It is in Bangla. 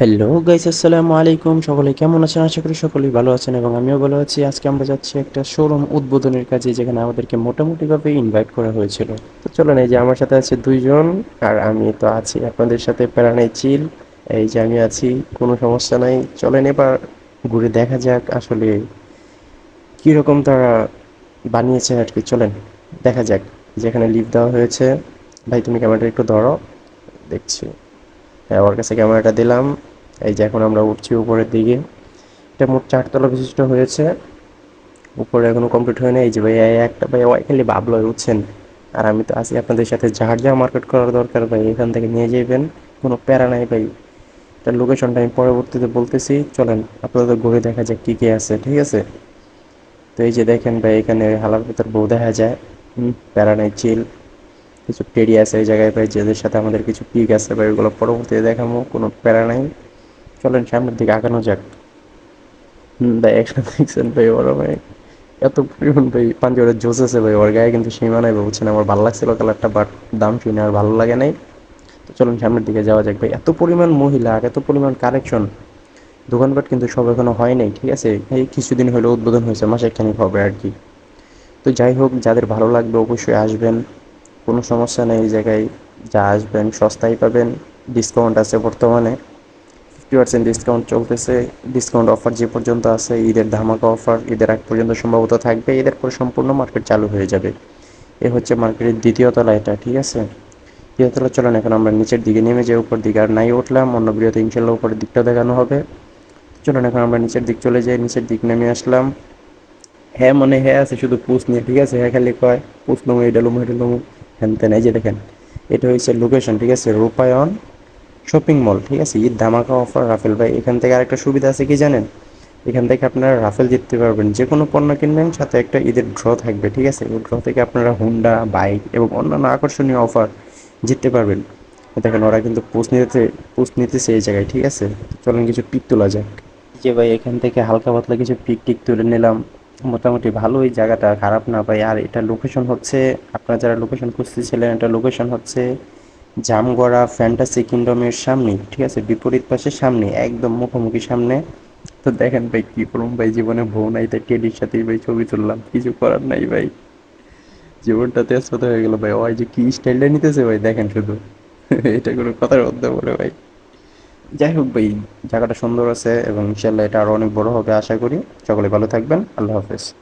হ্যালো গাইস আসসালামু আলাইকুম। সকলে কেমন আছেন? আশা করি সকলেই ভালো আছেন এবং আমিও ভালো আছি। আজকে আমরা যাচ্ছি একটা শোরুম উদ্বোধনের কাজে যেখানে আমাদেরকে মোটামুটিভাবে ইনভাইট করা হয়েছিল। তো চলেন, এই যে আমার সাথে আছে দুইজন আর আমি তো আছি আপনাদের সাথে। প্যারা নেই, চিল। এই যে আমি আছি, কোনো সমস্যা নাই। চলেন এবার ঘুরে দেখা যাক আসলে কীরকম তারা বানিয়েছে আর কি চলেন, দেখা যাক যেখানে লিভ দেওয়া হয়েছে। ভাই, তুমি ক্যামেরাটা একটু ধরো। দেখছি। হ্যাঁ ওর কাছে ক্যামেরাটা দিলাম। এই যে এখন আমরা উঠছি উপরের দিকে। এটা মোট চারতলা বিশিষ্ট হয়েছে। উপরে এখনও কমপ্লিট হয়নি। এই যে ভাই একটা ভাই ওই খালি ভাবলো উঠছেন আর আমি তো আছি আপনাদের সাথে যার যা মার্কেট করার দরকার ভাই, এখান থেকে নিয়ে যাবেন। কোনো প্যারা নাই ভাই। তার লোকেশনটা আমি পরবর্তীতে বলতেছি। চলেন, আপনাদের ঘুরে দেখা যাক কী কী আছে, ঠিক আছে? তো এই যে দেখেন ভাই, এখানে হালার ভিতর বউ দেখা যায়। হুম, প্যারা নাই চিল কিছু টেডি আছে এই জায়গায় ভাই, যাদের সাথে আমাদের কিছু পিক আছে ভাই, ওগুলো পরবর্তীতে দেখাবো। কোনো প্যারা নাই। চলেন সামনের দিকে আগানো যাক। ভাই, একসাথে দেখছেন ভাই ওরা, ভাই। এত পরিমাণ, ভাই, পাঞ্জাবের জোস আছে ভাই, ওর গায়ে কিন্তু সীমা নাই বলছেন আমার ভালো লাগছিল কালারটা বাট দাম শুনে আর ভালো লাগে নাই। তো চলুন সামনের দিকে যাওয়া যাক ভাই। এত পরিমাণ মহিলা এত পরিমাণ কালেকশন দোকানপাট কিন্তু সব এখনও হয় নাই, ঠিক আছে? এই কিছুদিন হলো উদ্বোধন হয়েছে, মাসে খানিক হবে আর কি। তো যাই হোক, যাদের ভালো লাগবে অবশ্যই আসবেন। কোনো সমস্যা নেই, এই জায়গায় যা আসবেন, সস্তায় পাবেন। ডিসকাউন্ট আছে বর্তমানে। ফিফটি পার্সেন্ট ডিসকাউন্ট চলতেছে ডিসকাউন্ট অফার যে পর্যন্ত আছে, ঈদের ধামাকা অফার ঈদের আগ পর্যন্ত সম্ভবত থাকবে ঈদের পর সম্পূর্ণ মার্কেট চালু হয়ে যাবে। এ হচ্ছে মার্কেটের দ্বিতীয় তলা এটা, ঠিক আছে? দ্বিতীয় তলা, চলেন এখন আমরা নিচের দিকে নেমে যাই, উপর দিকে আর নাই উঠলাম, অন্য বিরত ইনশাল্লাহ উপরের দিকটা দেখানো হবে। চলুন এখন আমরা নিচের দিক চলে যাই, নিচের দিক নেমে আসলাম। হ্যাঁ মানে হ্যাঁ আছে, শুধু পুষ নিয়ে, ঠিক আছে? হ্যাঁ খালি কয় পুষ লমু এটা লমু এটা লমু, হ্যান তেন এই যে দেখেন, এটা হচ্ছে লোকেশন ঠিক আছে? রূপায়ণ শপিং মল ঠিক আছে? ঈদ ধামাকা অফার রাফেল ভাই, এখান থেকে আরেকটা সুবিধা আছে কি জানেন? এখান থেকে আপনারা রাফেল জিততে পারবেন। যে কোনো পণ্য কিনবেন, সাথে একটা ঈদের ড্র থাকবে, ঠিক আছে? ওই ড্র থেকে আপনারা হুন্ডা বাইক এবং অন্যান্য আকর্ষণীয় অফার জিততে পারবেন। দেখেন, ওরা কিন্তু পোস্ট নিতে পোস্ট নিতেছে এই জায়গায়, ঠিক আছে? চলেন কিছু পিক তোলা যাক। যে ভাই, এখান থেকে হালকা পাতলা কিছু পিক টিক তুলে নিলাম। মোটামুটি ভালো এই জায়গাটা, খারাপ না ভাই। আর এটা লোকেশন হচ্ছে, আপনারা যারা লোকেশন খুঁজতেছিলেন, এটা লোকেশন হচ্ছে জামগড়া ফ্যান্টাসি কিংডমের সামনে, ঠিক আছে? বিপরীত পাশে সামনে, একদম মুখোমুখি সামনে। তো দেখেন ভাই, কি করুন ভাই, জীবনে বউ নাই, তাই টেডির সাথেই ভাই ছবি তুললাম। কিছু করার নাই ভাই। জীবনটা তেজপাতা হয়ে গেল ভাই। ওই যে কি স্টাইলটা নিতেছে ভাই, দেখেন শুধু। এটা কোনো কথার মধ্যে বলে ভাই। যাই হোক ভাই, জায়গাটা সুন্দর আছে এবং ইনশাল্লাহ এটা আরও অনেক বড় হবে, আশা করি। সকলে ভালো থাকবেন। আল্লাহ হাফেজ।